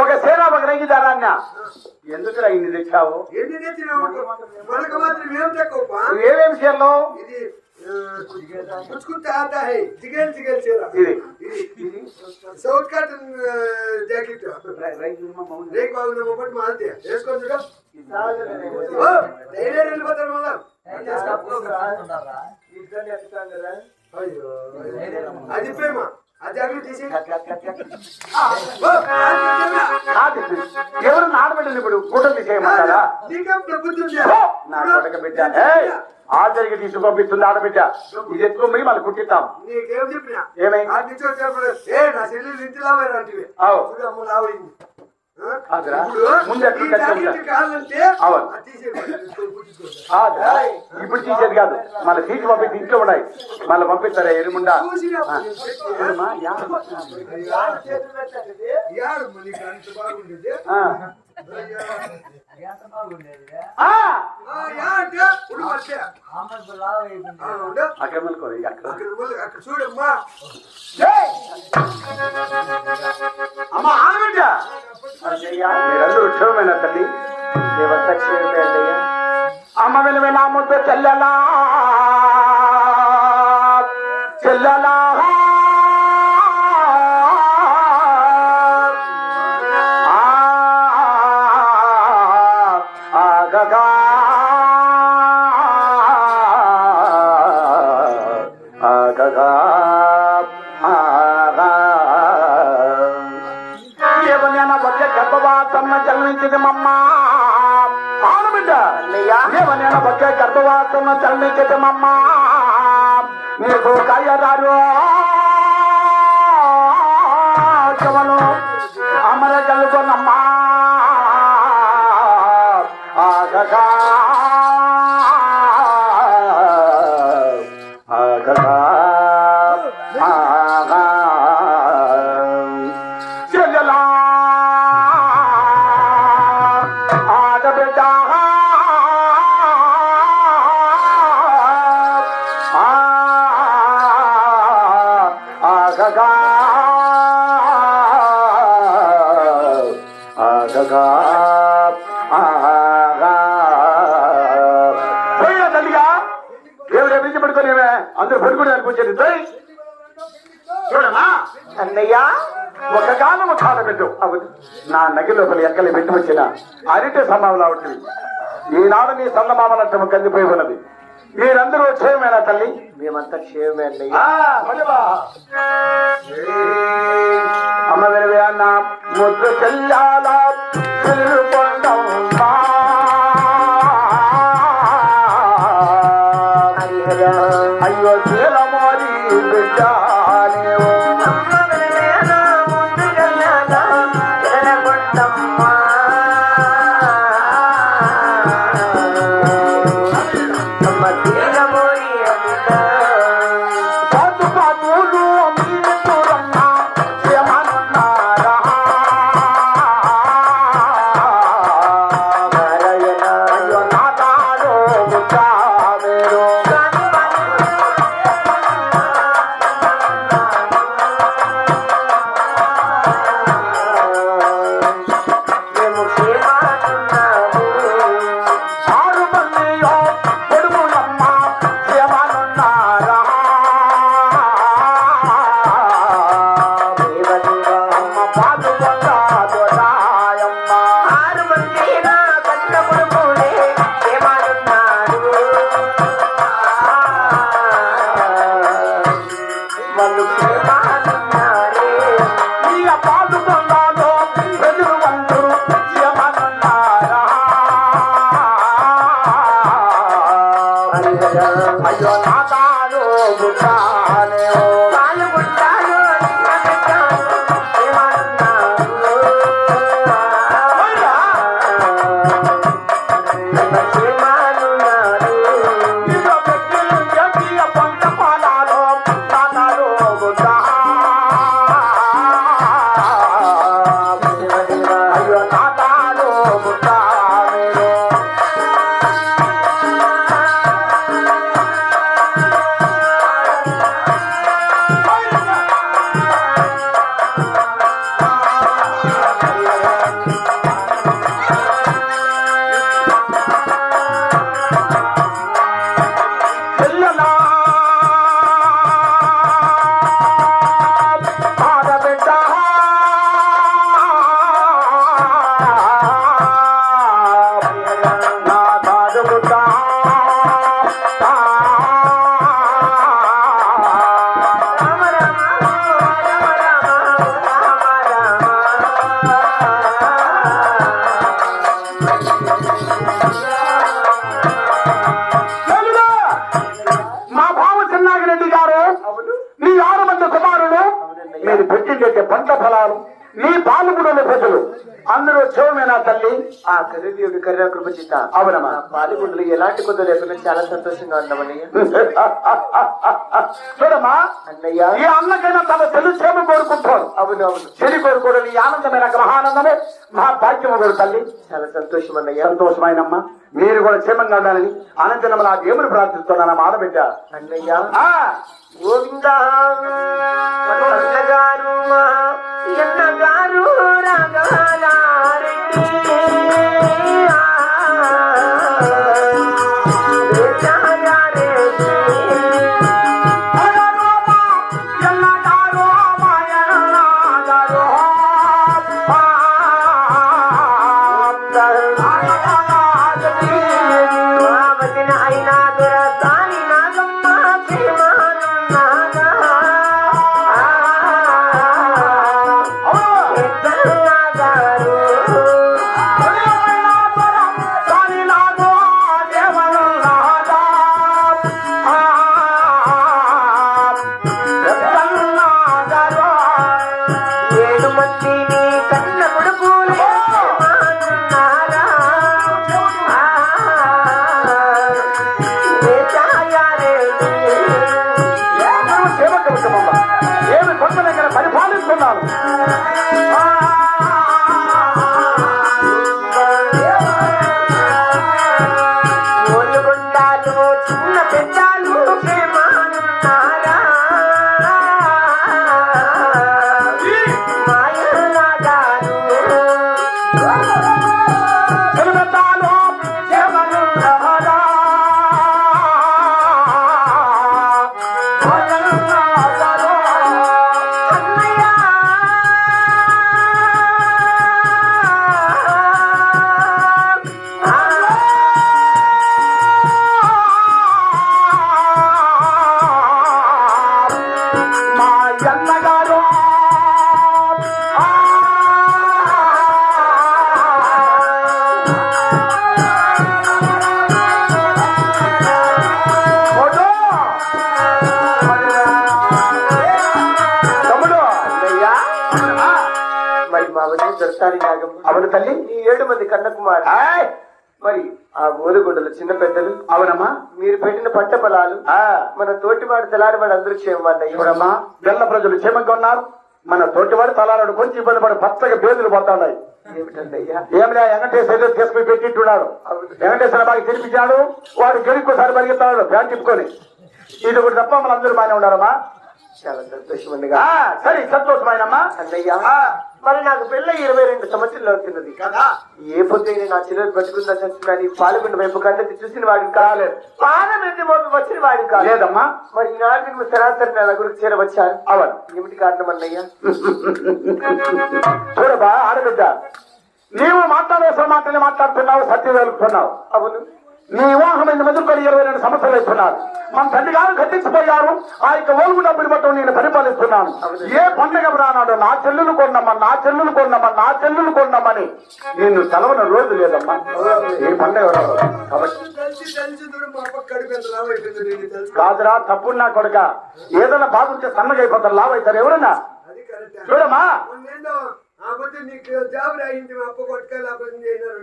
ఒక సేనా ఒక రంగిదారాన్న ఎందుకు ఇన్ని తెచ్చావు? ఎన్ని తెచ్చినావు? ఏమేమి ఇది పుచ్చుకుంటే ఆతా హై జిగేల్ జిగేల్ చీర ఇది ఇది సౌత్ కాటన్ జాకెట్ రేక్ బాగుంది మొబట్ మాల్తే వేసుకొని చూడ ఓ, ధైర్యం వెళ్ళిపోతారు మళ్ళా అయ్యో అది ప్రేమ ఎవరు నాడబెట్టింది ఇప్పుడు? ఫోటోలు తీసేయమంటారా? నా కొడక బిడ్డ. ఏయ్, ఆచరికి తీసుకు పంపిస్తుంది ఆడబిడ్డ ఇది ఎత్తుకొని మళ్ళీ కుట్టిస్తాం నీకేం ఇప్పుడు తీసేది కాదు. మళ్ళీ తీసి పంపించి ఇంట్లో ఉన్నాయి. మళ్ళీ పంపిస్తారా ఎరుముండా. అక్కడ మెలుకోరు, చూడమ్మా! అమ్మా ఆగండి. మీరందరూ క్షేమమైన తల్లి దేవత క్షేమమే అయ్యా. అమ్మ విలువ నా చెల్లెలా చెల్లెలా గర్భవాసన్న మీకు మమ్మ కయ్యరారు చెవను అమర కలుగునమ్మా ఆగగా అందరూ పడుకుని అనిపించేది పోయి చూడనా? అన్నయ్య ఒక కాలం కాలం పెట్టు అవును. నా నగి లోపల ఎక్కలు పెట్టి వచ్చిన అరిటే సంభావన అవుతుంది ఈనాడు నీ సన్నమామలట్టము కందిపోయి ఉన్నది. మీరందరూ క్షేమేనా తల్లి? మేమంతా క్షేమమే అన్నయ్య. ఆ, మళ్ళీవా. అమ్మ వినవే అన్న ముద్దు చెల్లాల ఆ కరుదేవుడి కరుణ కృప చిత్త అవునమ్మా. పాలుగుండలు ఎలాంటి కొద్ది లేకుండా చాలా సంతోషంగా ఉన్నామన్నయ్య చూడమ్మా అన్నయ్య. ఈ అన్నకైనా తన తెలుగు క్షేమం కోరుకుంటారు. అవును అవును. చెడి కోరుకోవడం నీ ఆనందమైన మహానందమే. మహాభాగ్యము కూడా తల్లి. చాలా సంతోషం అన్నయ్య. సంతోషమైనమ్మా. మీరు కూడా క్షేమంగా ఉండాలని అనంతరం నా దేవుని ప్రార్థిస్తున్నాను ఆడబిడ్డ అన్నయ్య. గోవింద మా ఎన్నగారు రాగాలారెడ్డి. కుమారు! మరి ఆ ఓలుగొండలు చిన్న పెద్దలు అవునమ్మా. మీరు పెట్టిన పంట పొలాలు ఆ, మన తోటివాడు తెలారి వాడు అందరూ క్షేమన్నయ్య చూడమ్మా బెల్ల ప్రజలు క్షేమంగా ఉన్నారు. మన తోటివాడు తలాడు కొంచెం ఇబ్బంది పడి పచ్చగా బేదులు పోతున్నాయి ఏమిరా వెంకటేశ్వర తీసుకుని పెట్టిట్టున్నాడు వెంకటేశ్వర బాగా తినిపించాడు. వాడు గెలుక్కోసారి పరిగెత్తాడు బ్యాన్ తిప్పుకొని ఇది ఒకటి తప్ప మన అందరూ బాగానే ఉన్నారమ్మా. చాలా సంతోషం సరే సంతోషమైనమ్మా అన్నయ్య. మరి నాకు పెళ్ళ ఇరవై రెండు సంవత్సరాలు అవుతున్నది. కదా? ఏ పొద్దునే నా చిల్లర బతుకుందా చచ్చుకుని పాల్గొండ వైపు కన్నెత్తి చూసిన వాడిని కాలేదు. పాదం ఎత్తి మోపి వచ్చిన వాడిని కాదు లేదమ్మా. మరి ఈనాటికి నువ్వు సరాసరి నా దగ్గరకు చేరవచ్చాను అవును. ఏమిటి కారణం అన్నయ్య? చూడబా ఆడబిడ్డ నీవు మాట్లాడవలసిన మాటలు మాట్లాడుతున్నావు సత్యం వెలుపుతున్నావు అవును. నీ వివాహమైన మొదలుకొని ఇరవై రెండు సంవత్సరాలు అవుతున్నారు మన తండ్రి గారు కట్టించిపోయారు ఆ యొక్క ఓల్గు డబ్బులు మొత్తం నేను పరిపాలిస్తున్నాను. ఏ పండగ రానాడు నా చెల్లులు కొన్నమ్మా నా చెల్లులు కొన్నమ్మా నా చెల్లులు కొన్నమ్మని. నేను సెలవున రోజు లేదమ్మా. ఏ పండగ రాదు. కాదురా తప్పుడు నా కొడుక. ఏదైనా బాగుంటే సన్నగా అయిపోతారు లావైతారు ఎవరన్నా? చూడమ్మా. నీకు జాబ్ రాయింది మా అప్ప కొట్టుకాయలు ఆపరేషన్ చేసినారు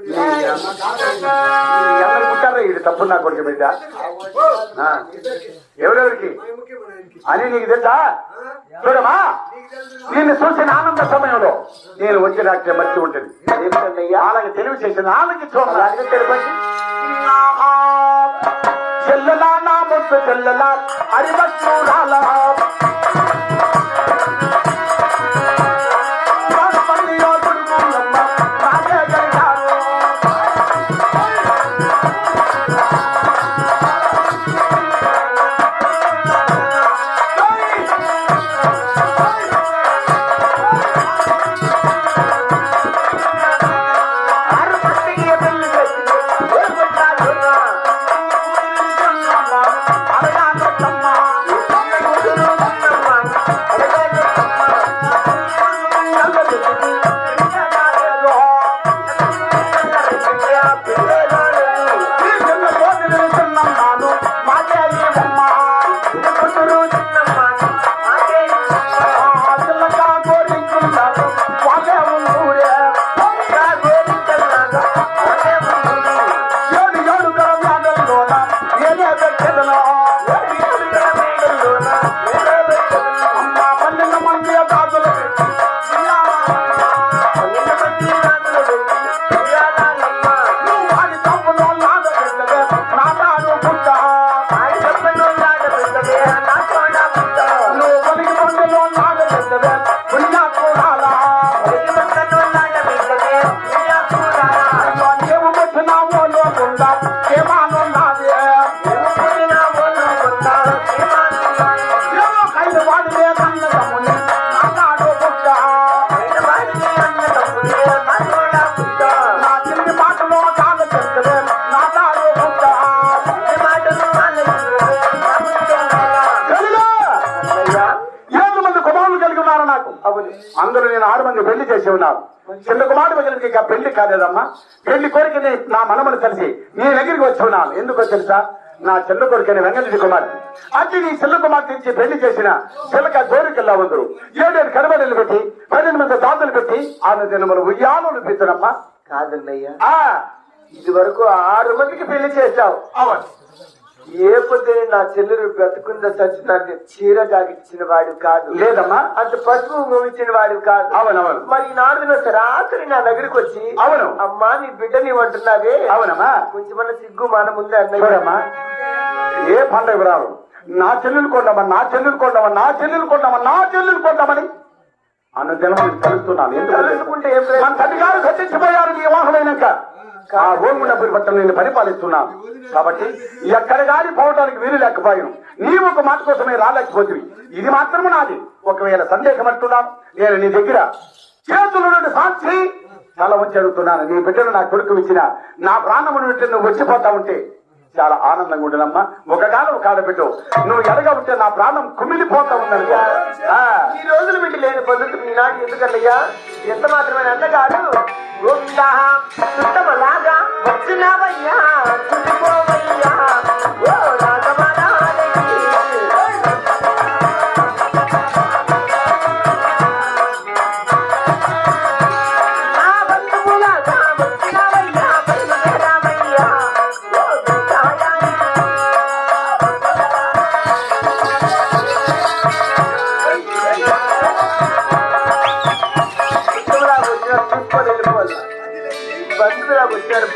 ఎవరు పుట్టారా? ఇది తప్పుడు నా కొడుకు బిడ్డ. ఎవరెవరికి? అని నీకు తెలుసా? తెలుసు నిన్ను చూసిన ఆనంద సమయంలో నేను వచ్చి నాకు మర్చి ఉంటుంది. అలాగే తెలివి చేసిన ఆమెకి చూడాలి తెలిపండి చెల్లెలా నా ముత్తు చెల్లెలా అరివచ్చురాలా ఆరు చిన్న కుమారుడు వదిలికి ఇక పెళ్ళి కాలేదమ్మా. పెళ్ళి కోరికని నా మనమను కలిసి నీ దగ్గరికి వచ్చి ఉన్నాను. ఎందుకో తెలుసా? నా చిన్న కొడుకని వెంకటరెడ్డి కుమార్తె అట్టి నీ చిన్న కుమార్తె ఇచ్చి పెళ్ళి చేసిన చిలక గోరికల్లా ఉందరు. ఏడేడు కడబడలు పెట్టి పన్నెండు మంది దాతలు పెట్టి ఆమె దినములు ఉయ్యాలు పెద్దనమ్మా కాదన్నయ్య ఆ ఇది వరకు ఆరు మందికి పెళ్ళి చేశావు. అవును ఏ పొద్దున నా చెల్లెలు బ్రతుకుందా చచ్చినట్టు చీర జాగిచ్చిన వాడు కాదు. లేదమ్మా. అంత పసుపు మోగించిన వాడు కాదు. అవునవును. మరి నాడు రాత్రి నా దగ్గరికి వచ్చి అవును. అమ్మా నీ బిడ్డని అంటున్నావే. అవునమ్మా. కొంచెమన్న సిగ్గు మానం ఉంది అన్నయ్య? చూడమ్మా. ఏ పండగ రావు నా చెల్లెలు కొండమా నా చెల్లెలు కొండమా నా చెల్లెలు కొండమా నా చెల్లెలు కొండమని అన్న జన్మని కలుస్తున్నాను ఎందుకు? తలుచుకుంటే ఏం ప్రయోజనం? మన తండ్రి గారు కట్టించిపోయారు వివాహమైనాక ఆ రోగుండపూరి పట్టణం నేను పరిపాలిస్తున్నాను కాబట్టి ఎక్కడ గాని పోవడానికి వీలు లేకపోయాను. నీవు ఒక మాట కోసమే రాలేకపోతుంది ఇది మాత్రము నాది. ఒకవేళ సందేహం అంటున్నాను నేను నీ దగ్గర చేతుల నుండి సాక్షి చాలా వచ్చి అడుగుతున్నాను నీ బిడ్డను నా కొడుకు ఇచ్చిన నా ప్రాణము నుండి నువ్వు వచ్చిపోతా ఉంటే చాలా ఆనందంగా ఉండనమ్మా ఒక కాలం కాడబెట్టు నువ్వు ఎడగా ఉంటే నా ప్రాణం కుమిలిపోతా ఉందని ఆ, ఈ రోజులు బిడ్డ లేని పద్ధతి ఈనాడు ఎందుకన్నయ్యా? ఎంత మాత్రమే చుట్టమలాగా వచ్చినావయ్యా.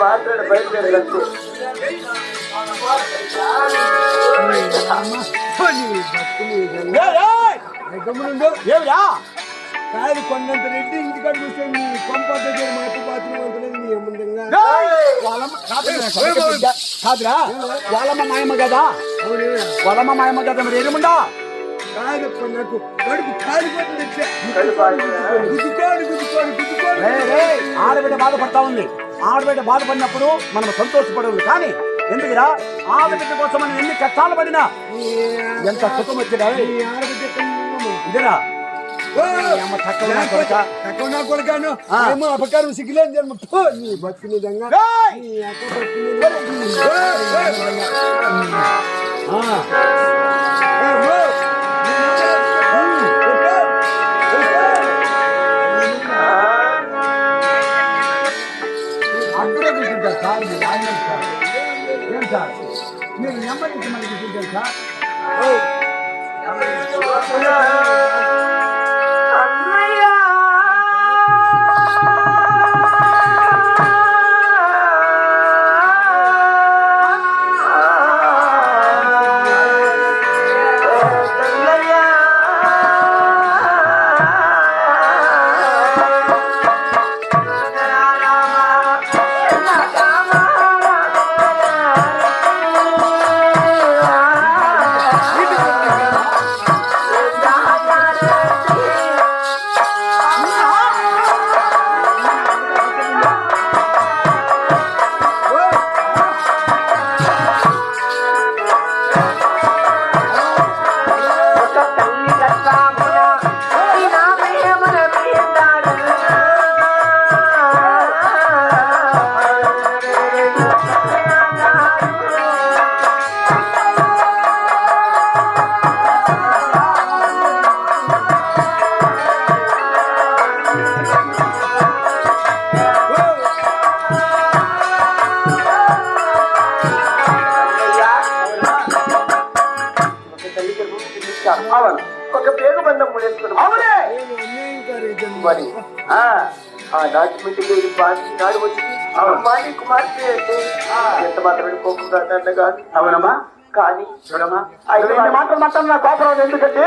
బంధువులాగా వచ్చారు బాధ్యత బయలుదేరి అంతే ఏమిరా? కాదు కొండంత రెడ్డి ఇంటికాడ చూస్తే నీ కొంప దగ్గర మాకు బాత్రూమ్ కాదురా, వాళ్ళమ్మ మాయమ్మ కదా వాళ్ళమ్మ మాయమ్మ కదా మరి ఎరుముండా కాదప్ప నాకు కడుపు కాలిపోతుంది రే, ఆడబిడ్డ బాధపడతా ఉంది. ఆడబిడ్డ బాధపడినప్పుడు మనం సంతోషపడదు కానీ ఎందుకురా? ఆడబిడ్డ కోసం మనం ఎన్ని కష్టాలు పడినా ఎంత సుఖం వచ్చినా. ఇదేనా ఓ! నీ? మనకి కాదు అన్నగారు అవునమ్మా? కానీ చూడమ్మా? నువ్వు ఇన్ని మాటలు మాట్లాడిన కోపం ఎందుకంటే?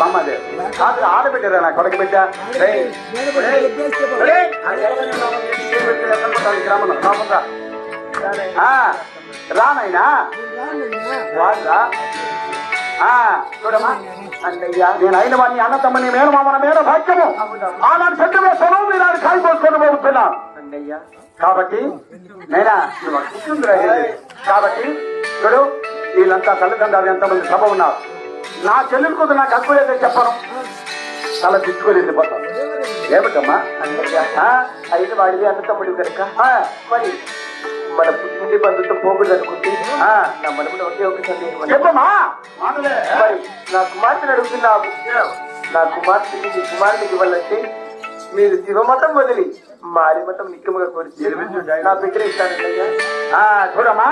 మామదే కాదు ఆడబిడ్డరా నా కొడుకు బిడ్డ? గ్రామంలో? ఆ, రానైనా. వాళ్ళ చూడమ్మా. అన్నయ్య నేను అయిన వాడిని అన్న తమ్మని మేన మామన మేన భాగ్యము ఆనాడు చెట్టు వేస్తాను మీనాడు కాయ పోసుకొని పోతున్నా అన్నయ్య కాబట్టి నేనా. కాబట్టి చూడు వీళ్ళంతా తల్లిదండ్రులు ఎంతమంది సభ ఉన్నారు నా చెల్లెలు కూతురు నాకు హక్కు లేదని చెప్పను తల తిట్టుకొని వెళ్ళిపోతాం ఏమిటమ్మా? అయిన వాడివి అన్న తమ్ముడు కనుక మరి మన పుట్టింటి బంధుత్వం పోకూడదు అనుకుంటే ఆ. నా మనములో ఒకే ఒక సందేహం అన్నయ్య. చెప్పమ్మా మాటలే. మరి నా కుమార్తెను అడుగుతున్నావు నా కుమార్తెని నీ కుమారునికి ఇవ్వాలంటే మీరు శివమతం వదిలి మారి మతం నిక్కముగా కోరిచి నా బిడ్డ ఇస్తానన్నయ్య ఆ, చూడమ్మా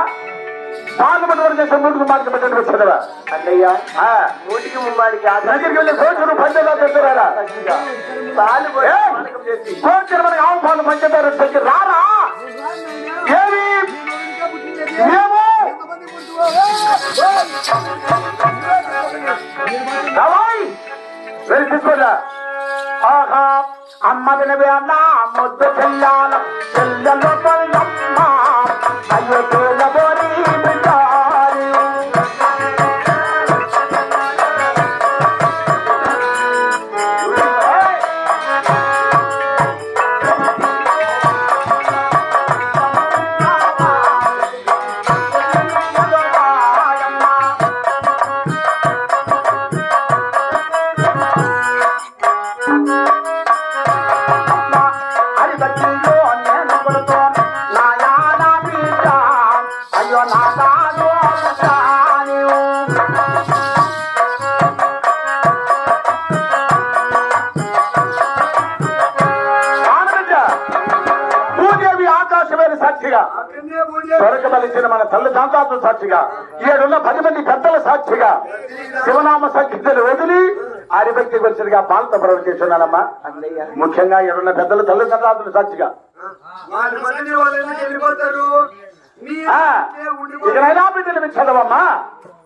పార్లమెంట్ చేసే ముందుకు మార్చి పెట్టండి వచ్చేదవా అన్నయ్య నూటికి ముమ్మాడికి దగ్గరికి పంచదార కోచరు మనకి ఆవు పాలు పంచదార రారా ఏమి వెళ్ళి తీసుకోరా ఆహా అమ్మ వినవే అన్న ముద్దు చెల్లాల చెల్లెలు కళ్ళమ్మ అయ్యో స్వర్గమలిచిన మన తల్లి దాంతాత్మ సాక్షిగా. ఏడున్న పది మంది పెద్దల సాక్షిగా. శివనామ సంకీర్తలు వదిలి ఆరిభక్తి వచ్చినగా పాలన ప్రవర్తిస్తున్నానమ్మా ముఖ్యంగా ఏడున్న పెద్దలు తల్లి సాక్షిగా. ఇకనైనా బిడ్డలు చదవమ్మా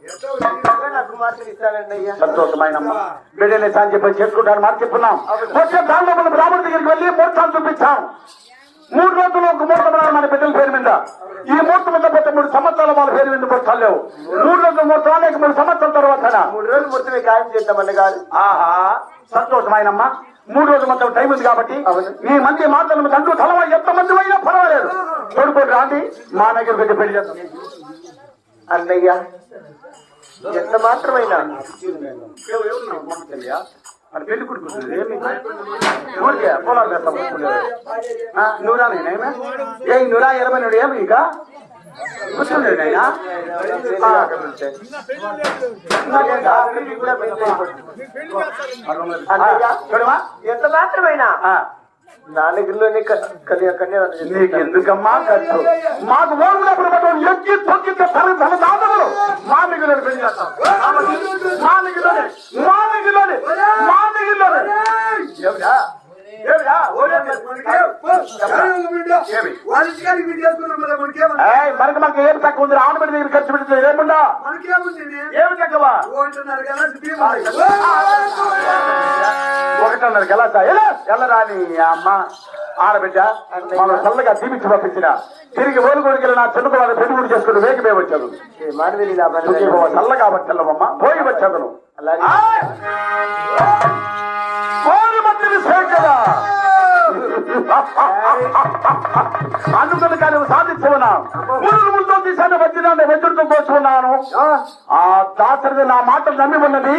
ఎట్లా వచ్చింది? నా కుమార్తెని ఇస్తానన్నయ్య సంతోషమైనమ్మా. బిడ్డలు సాయం చెప్పి చేసుకుంటాను మాట చెప్పున్నాం వచ్చే దానిలో మనం బ్రాహ్మణ దగ్గరికి వెళ్ళి ముహూర్తాలు చూపించాం. మూడు రోజులు ఒక ముహూర్తం రాదు మన బిడ్డల పేరు మీద. ఈ ముహూర్తం పోతే మూడు సంవత్సరాల వాళ్ళ పేరు మీద ముహూర్తాలు లేవు. మూడు రోజుల ముహూర్తం లేక మూడు సంవత్సరాల తర్వాత మూడు రోజులు మొత్తమే ఖాయం చేద్దాం అన్నగారు ఆహా సంతోషమైనమ్మా. మూడు రోజులు మొత్తం టైం ఉంది కాబట్టి మీ మంది మాటలు తండ్రి తలవ ఎంత మంది అయినా పర్వాలేదు. తోడుకోటి రాండి. మా దగ్గర పెట్టి పెళ్ళి చేస్తాం అన్నయ్య ఎంత మాత్రమైనా? పెళ్ళి కొడుకుంటుంది ఊరికే పొలాలు నూరా నేనేమే ఏ నూరా ఇరవై నుండి ఏమి ఇక? నైనా అన్నయ్య చూడమా ఎంత మాత్రమైనా? నా దగ్గరలోనే కన్యా కన్యా నీకు ఎందుకమ్మా ఖర్చు? మాకు ఓడినప్పుడు పట్టుకొని ఎక్కి తొక్కి తల తల దాదములు మా మిగిలిన పెళ్ళి చేస్తాం. మా మిగిలిన మా మిగిలిన మా ఎవరో మనకి? మనకి ఏం తక్కువ ఉంది? రావణ దగ్గర ఖర్చు పెట్టలేదు ఏముండా? ఏమి తక్కువ? ఒకటిన్నర. ఒకటన్నర ఎలా ఎలా? ఎల్లరా నీ అమ్మ? ఆడబిడ్డ మన చల్లగా దీపించి పంపించిన. తిరిగి ఓలుగోడికి నా చిన్న వాళ్ళ పెళ్ళి చేసుకుని వేగమే వచ్చాను బావ చల్లగా వచ్చల్లవమ్మ పోయి వచ్చాను అలాగే. అందుకని కానీ సాధించుకున్నా మురుగు ముందు తీసాను వజ్రాన్ని వజ్రంతో పోసుకున్నాను ఆ. దాసరిది నా మాటలు నమ్మి ఉన్నది.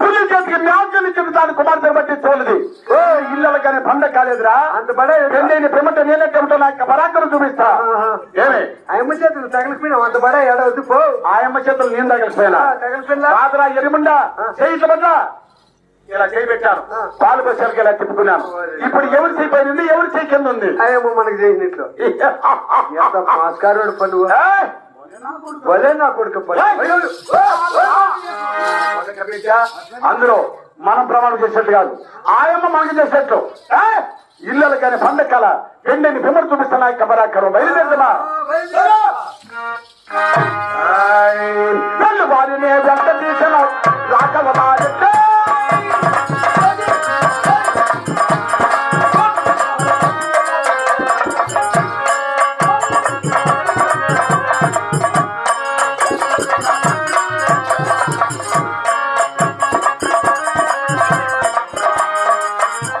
పులి చేతికి మ్యాచ్లు ఇచ్చిన దాని కుమార్తెను బట్టి చూడది ఓ ఇళ్ళ కానీ పండ కాలేదురా? అంత పడే పెళ్ళైన పిమ్మట నేనెక్కమిటో నా యొక్క పరాక్రమం చూపిస్తా. ఏమి? అమ్మ చేతులు తగిలిపోయినావు అంత బడా ఏడవద్దు పో. ఆయమ్మ చేతులు నేను తగిలిపోయినా తగిలిపోయినా ఎరిముండా చేయించమన్నా ఇలా చేయబెట్టాను పాలు బస్సాలకి ఇలా తిప్పుకున్నాను. ఇప్పుడు ఎవరు చేయి పైన ఉంది? ఎవరు చేయి కింద ఉంది? అయ్యమ్మ మనకి చేసినట్లు ఎంత మాస్కారోడు! వలే నా కొడుకు అందులో మనం ప్రమాణం చేసేట్టు కాదు. ఆయమ్మ మనకి చేసేట్లు! ఇళ్ళలు కానీ పండక్కల పెండిని పిమ్మడు చూపిస్తున్నా కబరాకరం బయలుదేరమా వెళ్ళు వారిని వెంట తీసిన రాకవ వారిట